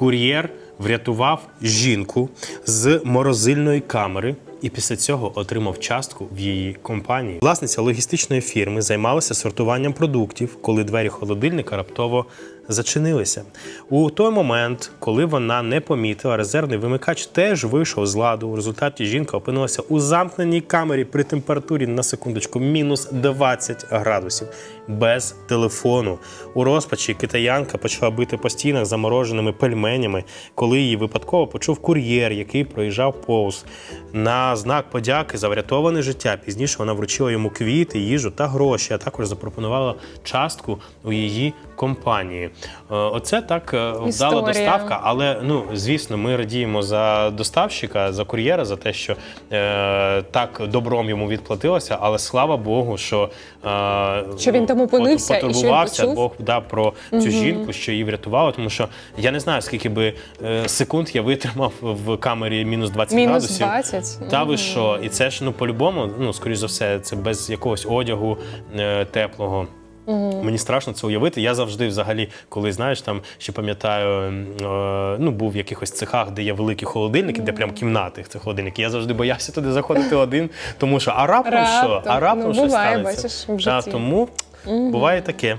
Кур'єр врятував жінку з морозильної камери. І після цього отримав частку в її компанії. Власниця логістичної фірми займалася сортуванням продуктів, коли двері холодильника раптово зачинилися. У той момент, коли вона не помітила, резервний вимикач теж вийшов з ладу. У результаті жінка опинилася у замкненій камері при температурі на секундочку мінус 20 градусів без телефону. У розпачі китаянка почала бити по стінах замороженими пельменями, коли її випадково почув кур'єр, який проїжджав повз. На знак подяки за врятоване життя. Пізніше вона вручила йому квіти, їжу та гроші, а також запропонувала частку у її компанії. Е, Оце так е, вдала доставка, але ну звісно, ми радіємо за доставщика, за кур'єра, за те, що е, так добром йому відплатилося. Але слава Богу, що, е, Що він і що він потурбувався почув. Бог да, про цю жінку, що її врятувало. Тому що я не знаю, скільки би е, секунд я витримав в камері мінус 20 Мінус градусів. 20? Та ви що? І це ж ну по-любому, ну скоріш за все, це без якогось одягу е, теплого. Мені страшно це уявити. Я завжди, взагалі, коли знаєш, там ще пам'ятаю, е, ну був в якихось цехах, де є великі холодильники, де прям кімнати це холодильників. Я завжди боявся туди заходити один, тому що а раптом, що? А раптом Ну, щось буває, станеться. бачиш, в Та, житті. тому буває таке.